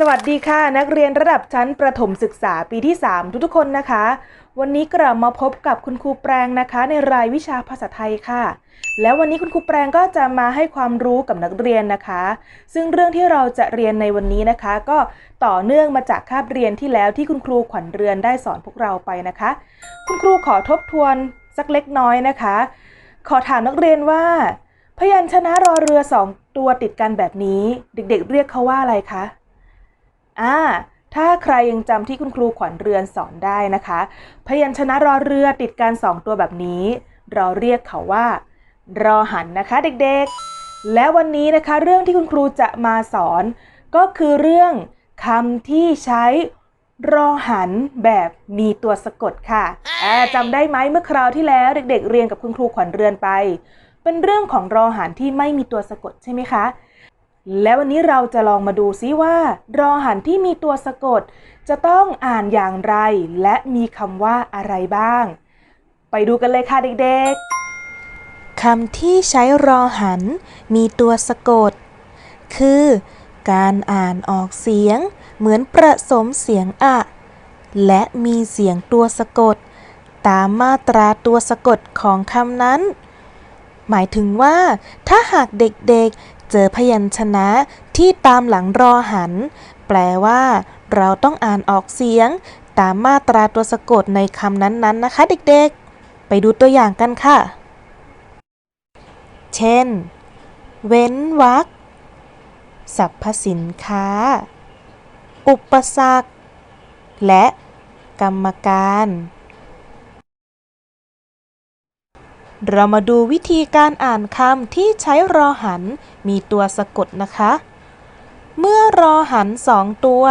สวัสดีค่ะ นักเรียนระดับชั้นประถมศึกษาปีที่ 3 ทุกๆคนนะคะ วันนี้กลับมาพบกับคุณครูแปรงนะคะ ในรายวิชาภาษาไทยค่ะ แล้ววันนี้คุณครูแปรงก็จะมาให้ความรู้กับนักเรียนนะคะ ซึ่งเรื่องที่เราจะเรียนในวันนี้นะคะ ก็ต่อเนื่องมาจากคาบเรียนที่แล้วที่คุณครูขวัญเรือนได้สอนพวกเราไปนะคะ คุณครูขอทบทวนสักเล็กน้อยนะคะ ขอถามนักเรียนว่า พยัญชนะรอเรือสองตัวติดกันแบบนี้ เด็ก ๆ เรียกเขาว่าอะไรคะ อ่าถ้าใครยังจำที่คุณครูขวัญเรือนสอนได้นะคะ พยัญชนะรอเรือติดกันสองตัวแบบนี้ เราเรียกเขาว่า รอหันนะคะเด็กๆ และวันนี้นะคะเรื่องที่คุณครูจะมาสอน ก็คือเรื่องคำที่ใช้รอหันแบบมีตัวสะกดค่ะอ่าจำได้ไหมเมื่อคราวที่แล้วเด็ก ๆ เรียนกับคุณครูขวัญเรือนไป เป็นเรื่องของรอหันที่ไม่มีตัวสะกดใช่ไหมคะ แล้ววันนี้เราจะลองมาดูซิว่า รอหันที่มีตัวสะกด จะต้องอ่านอย่างไร และมีคำว่าอะไรบ้าง ไปดูกันเลยค่ะเด็กๆคำที่ใช้รอหัน มีตัวสะกด คือ การอ่านออกเสียง เหมือนประสมเสียงอะ และมีเสียงตัวสะกด ตามมาตราตัวสะกดของคำนั้นหมายถึงว่าถ้าหากเด็กๆ เจอพยัญชนะที่ตามหลังรอหัน แปลว่า เราต้องอ่านออกเสียง ตามมาตราตัวสะกดในคำนั้นๆนะคะเด็กๆ ไปดูตัวอย่างกันค่ะ เช่น เว้นวรรคสรรพสินค้า อุปสรรค และกรรมการ เรามาดูวิธีการอ่านคำที่ใช้รอหัน มีตัวสะกดนะคะ เมื่อรอหันสองตัว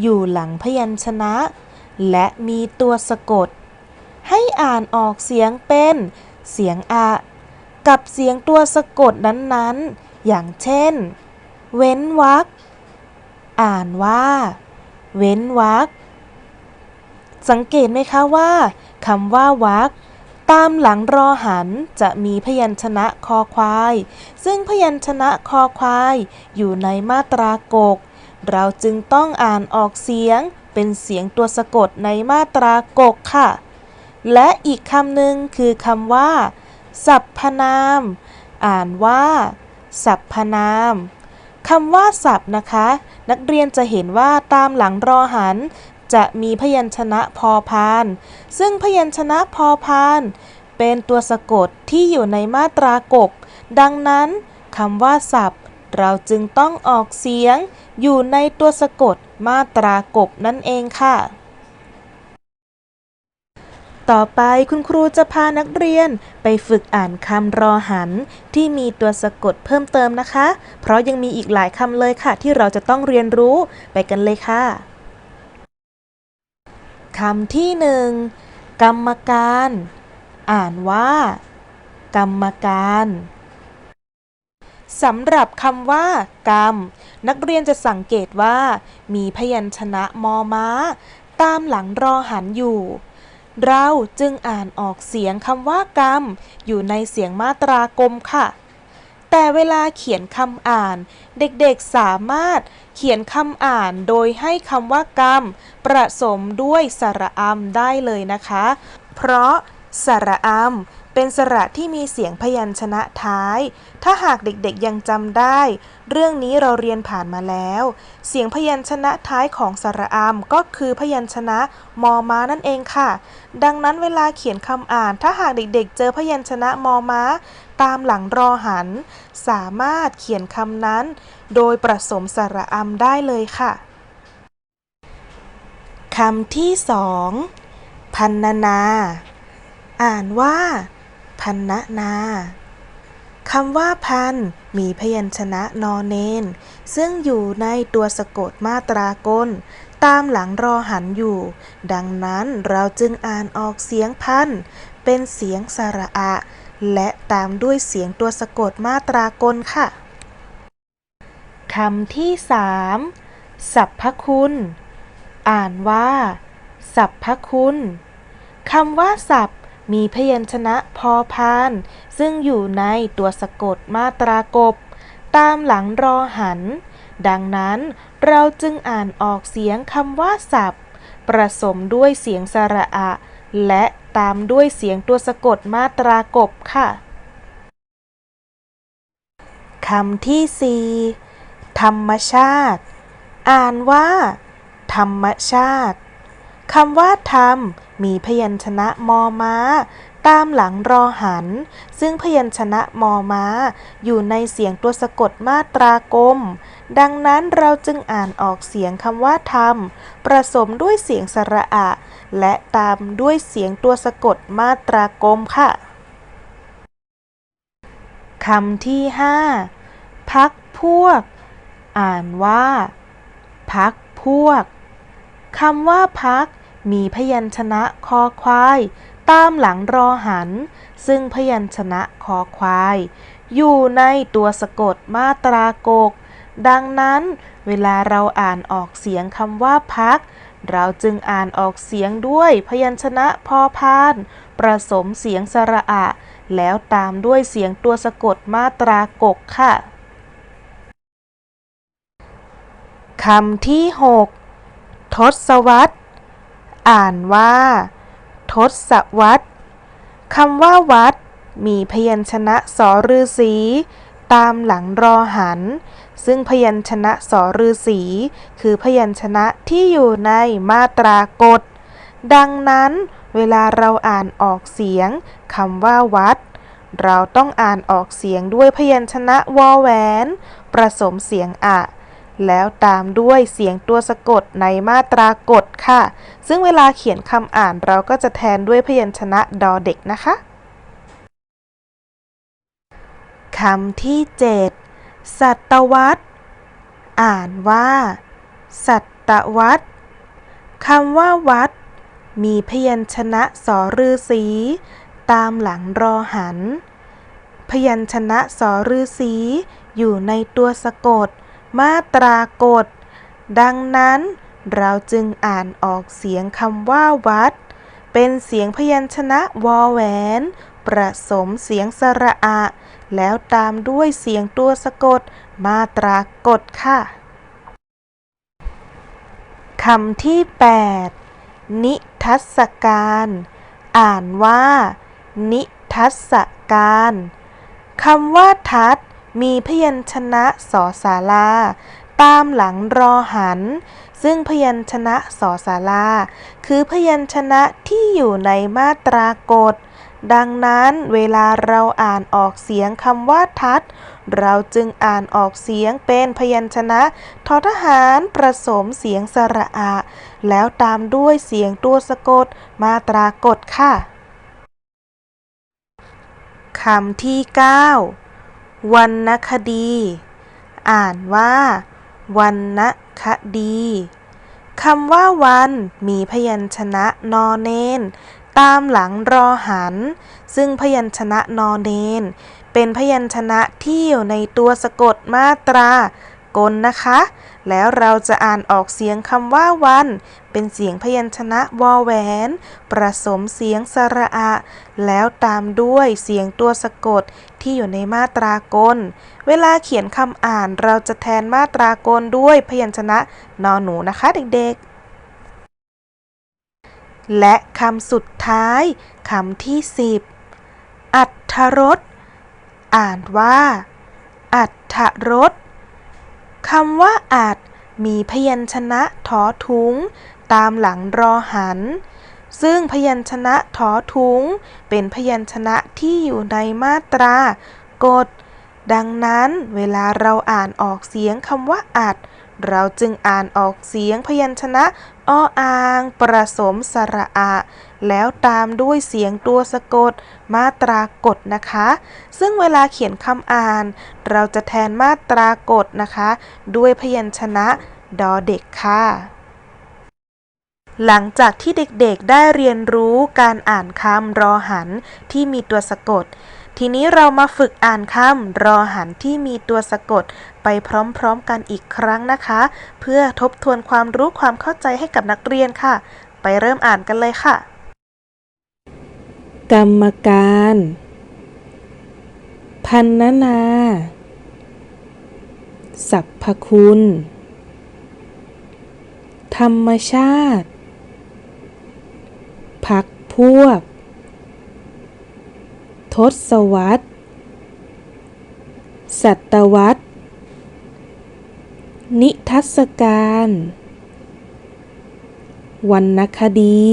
อยู่หลังพยัญชนะ และมีตัวสะกด ให้อ่านออกเสียงเป็น เสียงอะกับเสียงตัวสะกดนั้นๆ อย่างเช่น เว้นวรรคอ่านว่า เว้นวรรคสังเกตไหมคะว่าคำว่าวรรค ตามหลังรอหันจะมีพยัญชนะคอควาย ซึ่งพยัญชนะคอควาย อยู่ในมาตรากก เราจึงต้องอ่านออกเสียง เป็นเสียงตัวสะกดในมาตรากกค่ะ และอีกคำหนึ่งคือคำว่าสรรพนาม อ่านว่าสรรพนามคำว่าสับนะคะ นักเรียนจะเห็นว่าตามหลังรอหัน จะมีพยัญชนะพอพาน ซึ่งพยัญชนะพอพาน เป็นตัวสะกดที่อยู่ในมาตรากก ดังนั้นคำว่าสับเราจึงต้องออกเสียง อยู่ในตัวสะกดมาตรากบนั่นเองค่ะ ต่อไปคุณครูจะพานักเรียนไปฝึกอ่านคำรอหัน ที่มีตัวสะกดเพิ่มเติมนะคะ เพราะยังมีอีกหลายคำเลยค่ะ ที่เราจะต้องเรียนรู้ไปกันเลยค่ะ คำที่หนึ่งกรรมการ อ่านว่า กรรมการสำหรับคำว่า กรรม นักเรียนจะสังเกตว่า มีพยัญชนะมอม้า ตามหลังรอหันอยู่ เราจึงอ่านออกเสียงคำว่ากรรม อยู่ในเสียงมาตรากลมค่ะ แต่เวลาเขียนคำอ่าน เด็กๆสามารถเขียนคำอ่านโดยให้คำว่ากรรมประสมด้วยสระอัมได้เลยนะคะ เพราะสระอัม เป็นสระที่มีเสียงพยัญชนะท้าย ถ้าหากเด็กๆยังจำได้ เรื่องนี้เราเรียนผ่านมาแล้ว เสียงพยัญชนะท้ายของสระอำก็คือพยัญชนะมอม้านั่นเองค่ะ ดังนั้นเวลาเขียนคำอ่าน ถ้าหากเด็กๆ เจอพยัญชนะมอม้า ตามหลังรอหัน สามารถเขียนคำนั้น โดยประสมสระอำได้เลยค่ะคำที่สองพันนานา อ่านว่า พันนนาคำว่าพันมีพยัญชนะนอเนน ซึ่งอยู่ในตัวสะกดมาตรากล ตามหลังรอหันอยู่ ดังนั้นเราจึงอ่านออกเสียงพันเป็นเสียงสระอะ และตามด้วยเสียงตัวสะกดมาตรากลค่ะคำที่สามสรรพคุณ อ่านว่าสรรพคุณคำว่าสับ มีพยัญชนะพอพาน ซึ่งอยู่ในตัวสะกดมาตรากบ ตามหลังรอหัน ดังนั้นเราจึงอ่านออกเสียงคำว่าศัพท์ประสมด้วยเสียงสระอะ และตามด้วยเสียงตัวสะกดมาตรากบค่ะคำที่สี่ธรรมชาติ อ่านว่า ธรรมชาติคำว่าธรรม มีพยัญชนะมอม้า ตามหลังรอหัน ซึ่งพยัญชนะมอม้า อยู่ในเสียงตัวสะกดมาตรากลม ดังนั้นเราจึงอ่านออกเสียงคำว่าธรรมประสมด้วยเสียงสระอะ และตามด้วยเสียงตัวสะกดมาตรากลมค่ะคำที่ห้าพักพวก อ่านว่า พักพวกคำว่าพัก มีพยัญชนะคอควาย ตามหลังรอหัน ซึ่งพยัญชนะคอควาย อยู่ในตัวสะกดมาตรากก ดังนั้นเวลาเราอ่านออกเสียงคำว่าพัก เราจึงอ่านออกเสียงด้วยพยัญชนะพอพาน ประสมเสียงสระอะ แล้วตามด้วยเสียงตัวสะกดมาตรากกค่ะคำที่ 6 ทศวรรษ อ่านว่า ทศวรรษคำว่าวัด มีพยัญชนะสอฤาษีตามหลังรอหัน ซึ่งพยัญชนะสอฤาษีคือพยัญชนะที่อยู่ในมาตรากฎ ดังนั้นเวลาเราอ่านออกเสียงคำว่าวัด เราต้องอ่านออกเสียงด้วยพยัญชนะวอแหวน ประสมเสียงอะ แล้วตามด้วยเสียงตัวสะกดในมาตรากฎค่ะ ซึ่งเวลาเขียนคำอ่านเราก็จะแทนด้วยพยัญชนะดอเด็กนะคะคำที่ 7 สัตวรรษอ่านว่า สัตวัตคำว่าวัด มีพยัญชนะสอฤาษีตามหลังรอหัน พยัญชนะสอฤาษีอยู่ในตัวสะกด มาตรากฎดังนั้นเราจึงอ่านออกเสียงคำว่าวัด เป็นเสียงพยัญชนะวอแหวน ประสมเสียงสระอะ แล้วตามด้วยเสียงตัวสะกด มาตรากฎค่ะคำที่ 8 นิทัศการ อ่านว่า นิทัศการคำว่าทัศ มีพยัญชนะสอสาราตามหลังรอหัน ซึ่งพยัญชนะสอสาราคือพยัญชนะที่อยู่ในมาตรากฎ ดังนั้นเวลาเราอ่านออกเสียงคำว่าทัศน์เราจึงอ่านออกเสียงเป็นพยัญชนะทอทหารประสมเสียงสระอะ แล้วตามด้วยเสียงตัวสะกดมาตรากฎค่ะคำที่ 9 วรรณคดี อ่านว่าวรรณคดีคำว่าวันมีพยัญชนะนอเนน ตามหลังรอหัน ซึ่งพยัญชนะนอเนน เป็นพยัญชนะที่อยู่ในตัวสะกดมาตรากลนะคะ แล้วเราจะอ่านออกเสียงคำว่าวัน เป็นเสียงพยัญชนะวอแหวน ประสมเสียงสระอะ แล้วตามด้วยเสียงตัวสะกดที่อยู่ในมาตรากล เวลาเขียนคำอ่านเราจะแทนมาตรากลด้วยพยัญชนะนอหนูนะคะเด็กๆ และคำสุดท้ายคำที่10อัทธรสอ่านว่า อัทธรส คำว่าอัดมีพยัญชนะถอถุง ตามหลังรอหัน ซึ่งพยัญชนะถอถุง เป็นพยัญชนะที่อยู่ในมาตรา กฎ ดังนั้นเวลาเราอ่านออกเสียงคำว่าอัดเราจึงอ่านออกเสียงพยัญชนะ ออ่าง ประสมสระอะ แล้วตามด้วยเสียงตัวสะกด มาตรากฎนะคะ ซึ่งเวลาเขียนคำอ่าน เราจะแทนมาตรากฎนะคะ ด้วยพยัญชนะดอเด็กค่ะหลังจากที่เด็กๆได้เรียนรู้การอ่านคำรอหันที่มีตัวสะกด ทีนี้เรามาฝึกอ่านคำรอหันที่มีตัวสะกด ไปพร้อมๆกันอีกครั้งนะคะ เพื่อทบทวนความรู้ความเข้าใจให้กับนักเรียนค่ะ ไปเริ่มอ่านกันเลยค่ะ กรรมการ พันนานาสรรพคุณ ธรรมชาติ พักพวก ทศวรรษศตวรรษ นิทรรศการ วรรณคดี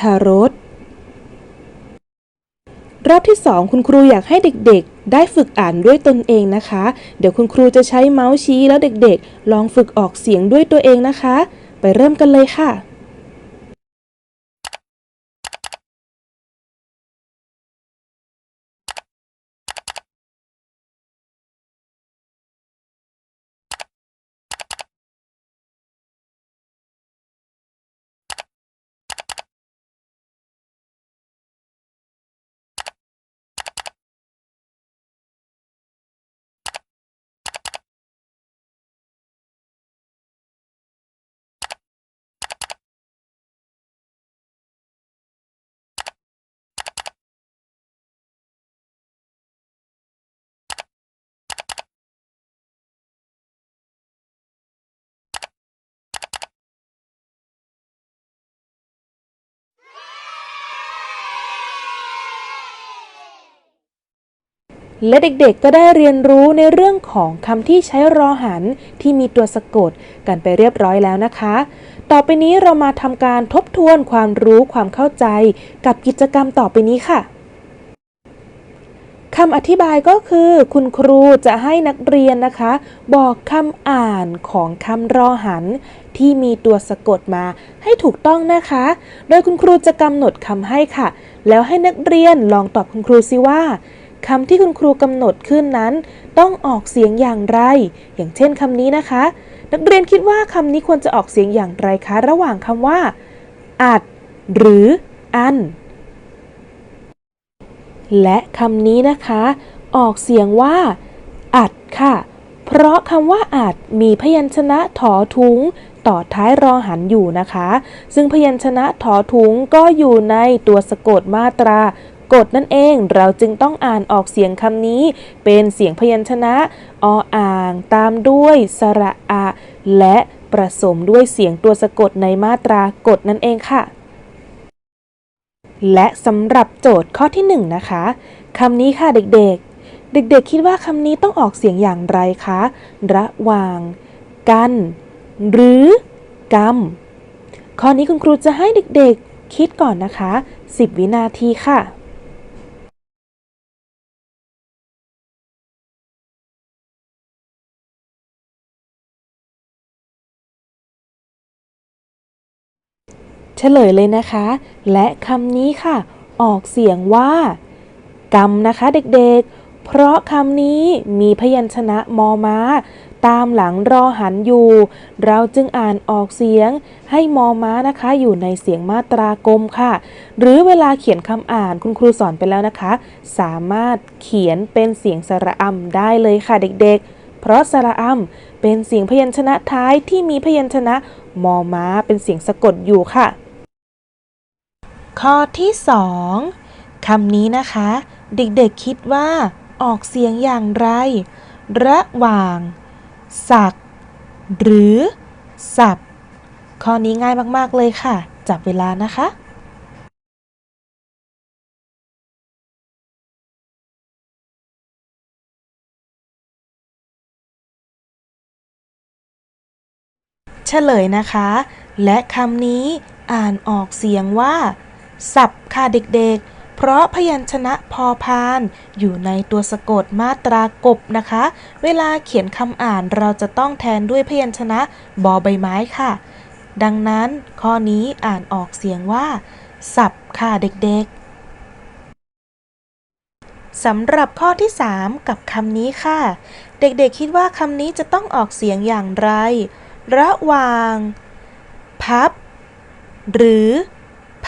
ทารสรอบที่สองคุณครูอยากให้เด็กๆ ได้ฝึกอ่านด้วยตนเองนะคะ เดี๋ยวคุณครูจะใช้เมาส์ชี้แล้วเด็กๆ ลองฝึกออกเสียงด้วยตัวเองนะคะ ไปเริ่มกันเลยค่ะ และเด็กๆก็ได้เรียนรู้ในเรื่องของคำที่ใช้รอหันที่มีตัวสะกดกันไปเรียบร้อยแล้วนะคะ ต่อไปนี้เรามาทำการทบทวนความรู้ความเข้าใจกับกิจกรรมต่อไปนี้ค่ะคำอธิบายก็คือคุณครูจะให้นักเรียนนะคะ บอกคำอ่านของคำรอหัน ที่มีตัวสะกดมาให้ถูกต้องนะคะ โดยคุณครูจะกำหนดคำให้ค่ะ แล้วให้นักเรียนลองตอบคุณครูซิว่า คำที่คุณครูกำหนดขึ้นนั้น ต้องออกเสียงอย่างไร อย่างเช่นคำนี้นะคะ นักเรียนคิดว่าคำนี้ควรจะออกเสียงอย่างไรคะ ระหว่างคำว่า อัด หรืออัน และคำนี้นะคะ ออกเสียงว่า อัดค่ะ เพราะคำว่าอัดมีพยัญชนะถอทุงต่อท้ายรอหันอยู่นะคะ ซึ่งพยัญชนะถอทุงก็อยู่ในตัวสะกดมาตรา กฎนั่นเอง เราจึงต้องอ่านออกเสียงคำนี้ เป็นเสียงพยัญชนะออ่างตามด้วยสระอะ และประสมด้วยเสียงตัวสะกดในมาตรากฎนั่นเองค่ะ และสำหรับโจทย์ข้อที่1นะคะคำนี้ค่ะเด็กๆ เด็กๆ คิดว่าคำนี้ต้องออกเสียงอย่างไรคะ ระหว่าง กัน หรือกำข้อนี้คุณครูจะให้เด็กๆ คิดก่อนนะคะ 10 วินาทีค่ะ เฉลยเลยนะคะ และคำนี้ค่ะ ออกเสียงว่ากำนะคะเด็กๆ เพราะคำนี้มีพยัญชนะมอม้า ตามหลังรอหันอยู่ เราจึงอ่านออกเสียงให้มอม้านะคะ อยู่ในเสียงมาตรากลมค่ะ หรือเวลาเขียนคำอ่านคุณครูสอนไปแล้วนะคะ สามารถเขียนเป็นเสียงสระอำได้เลยค่ะเด็กๆเพราะสระอำเป็นเสียงพยัญชนะท้ายที่มีพยัญชนะมอม้าเป็นเสียงสะกดอยู่ค่ะ ข้อที่2คำนี้นะคะ เด็กๆคิดว่าออกเสียงอย่างไร ระหว่าง สัก หรือ สับ ข้อนี้ง่ายมากๆเลยค่ะ จับเวลานะคะเฉลยนะคะ และคำนี้อ่านออกเสียงว่า สับค่ะเด็กๆ เพราะพยัญชนะพอพาน อยู่ในตัวสะกดมาตรากบนะคะ เวลาเขียนคำอ่านเราจะต้องแทนด้วยพยัญชนะบอใบไม้ค่ะ ดังนั้นข้อนี้อ่านออกเสียงว่า สับค่ะเด็กๆสำหรับข้อที่ 3 กับคำนี้ค่ะ เด็กๆคิดว่าคำนี้จะต้องออกเสียงอย่างไร ระหว่าง พับ หรือ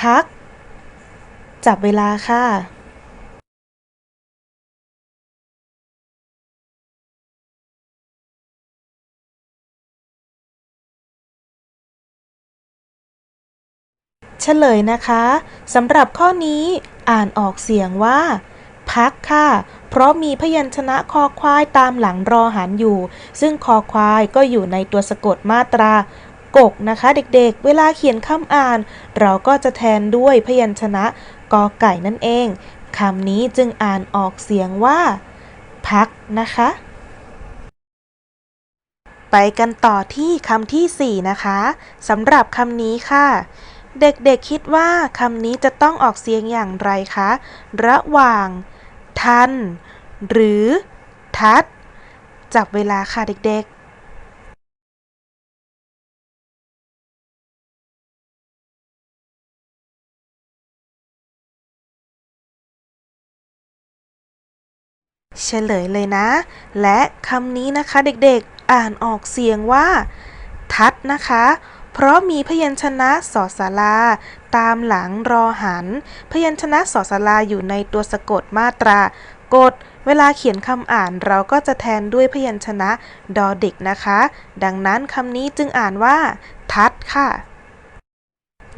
พัก จับเวลาค่ะเฉลยนะคะสำหรับข้อนี้อ่านออกเสียงว่าพพักค่ะ เพราะมีพยัญชนะคอควายตามหลังรอหันอยู่ ซึ่งคอควายก็อยู่ในตัวสะกดมาตรากกนะคะ เด็กๆ เวลาเขียนคำอ่าน เราก็จะแทนด้วยพยัญชนะ กอไก่นั่นเองคำนี้จึงอ่านออกเสียงว่า พักนะคะ ไปกันต่อที่คำที่ 4 นะคะสำหรับคำนี้ค่ะ เด็กๆคิดว่าคำนี้จะต้องออกเสียงอย่างไรคะ ระหว่าง ทัน หรือ ทัด จับเวลาค่ะเด็กๆ เฉลยเลยนะ และคำนี้นะคะเด็กๆอ่านออกเสียงว่า ทัดนะคะ เพราะมีพยัญชนะสอสาราตามหลังรอหัน พยัญชนะสอสาราอยู่ในตัวสะกดมาตรากดเวลาเขียนคำอ่านเราก็จะแทนด้วยพยัญชนะดอเด็กนะคะ ดังนั้นคำนี้จึงอ่านว่า ทัดค่ะ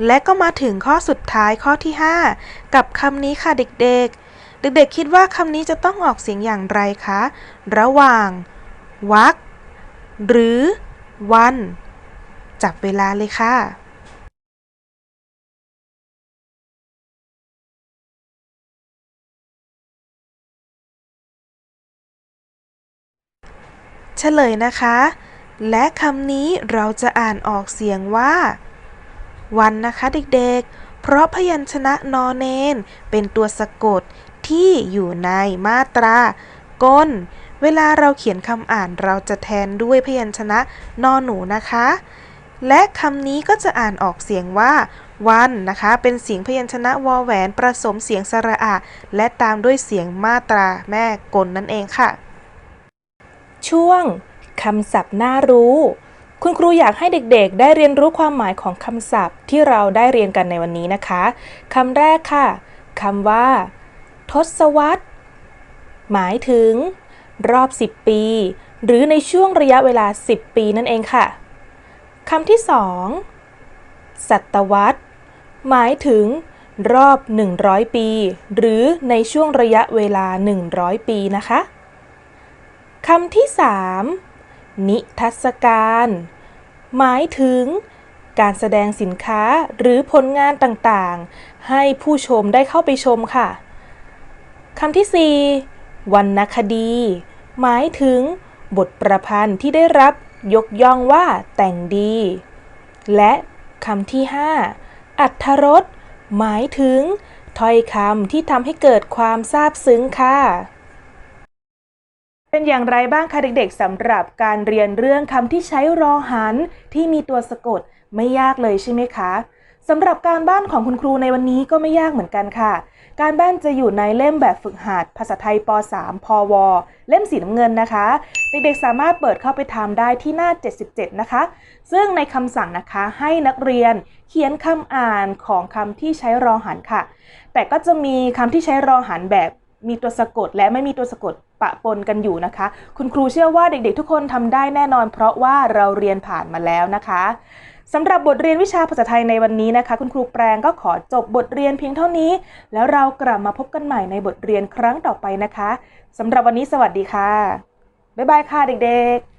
และก็มาถึงข้อสุดท้ายข้อที่ 5 กับคำนี้ค่ะเด็กๆ เด็กๆคิดว่าคำนี้จะต้องออกเสียงอย่างไรคะ ระหว่าง วัก หรือ วัน จับเวลาเลยค่ะเฉลยนะคะ และคำนี้เราจะอ่านออกเสียงว่า วันนะคะเด็กๆ เพราะพยัญชนะนอเนน เป็นตัวสะกด ที่อยู่ในมาตรากนเวลาเราเขียนคำอ่านเราจะแทนด้วยพยัญชนะนอหนูนะคะ และคำนี้ก็จะอ่านออกเสียงว่าวันนะคะ เป็นเสียงพยัญชนะวอแหวนประสมเสียงสระอะและตามด้วยเสียงมาตราแม่กลนั่นเองค่ะ ช่วงคำศัพท์น่ารู้ คุณครูอยากให้เด็กๆ ได้เรียนรู้ความหมายของคำศัพท์ที่เราได้เรียนกันในวันนี้นะคะคำแรกค่ะคำว่า ทศวรรษ หมายถึง รอบ 10 ปี หรือในช่วงระยะเวลา 10 ปีนั่นเองค่ะคำที่สองศตวรรษ หมายถึง รอบ 100 ปี หรือในช่วงระยะเวลา 100 ปีนะคะคำที่ 3 นิทรรศการ หมายถึง การแสดงสินค้าหรือผลงานต่างๆ ให้ผู้ชมได้เข้าไปชมค่ะ คำที่ 4 วรรณคดี หมายถึง บทประพันธ์ที่ได้รับยกย่องว่าแต่งดี และคำที่ 5 อัธรสหมายถึง ถ้อยคำที่ทำให้เกิดความซาบซึ้งค่ะ เป็นอย่างไรบ้างคะเด็กๆสำหรับการเรียนเรื่องคำที่ใช้รอหันที่มีตัวสะกดไม่ยากเลยใช่ไหมคะสำหรับการบ้านของคุณครูในวันนี้ก็ไม่ยากเหมือนกันค่ะ การบ้านจะอยู่ในเล่มแบบฝึกหัดภาษาไทยป .3 พว เล่มสีน้ำเงินนะคะ เด็กๆสามารถเปิดเข้าไปทำได้ที่หน้า 77 นะคะ ซึ่งในคำสั่งนะคะให้นักเรียนเขียนคำอ่านของคำที่ใช้รอหันค่ะ แต่ก็จะมีคำที่ใช้รอหันแบบมีตัวสะกดและไม่มีตัวสะกดปะปนกันอยู่นะคะ คุณครูเชื่อว่าเด็กๆทุกคนทำได้แน่นอน เพราะว่าเราเรียนผ่านมาแล้วนะคะ สำหรับบทเรียนวิชาภาษาไทยในวันนี้นะคะ คุณครูแปลงก็ขอจบบทเรียนเพียงเท่านี้ แล้วเรากลับมาพบกันใหม่ในบทเรียนครั้งต่อไปนะคะสำหรับวันนี้สวัสดีค่ะ บ๊ายบายค่ะเด็กๆ